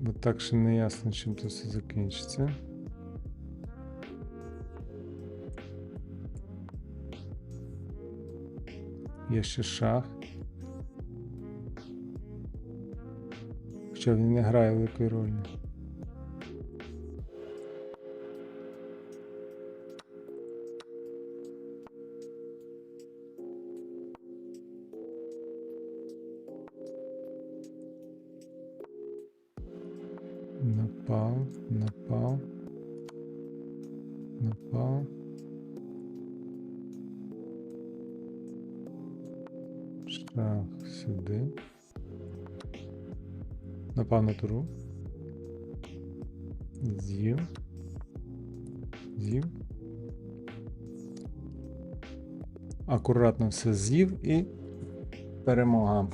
Бо так ще не ясно, чим це все закінчиться. Є ще шах. Хоча він не грає великої ролі. Напав, напав. Напав. Шах сюди. Напав на туру. З'їв. З'їв. Акуратно все з'їв і перемога.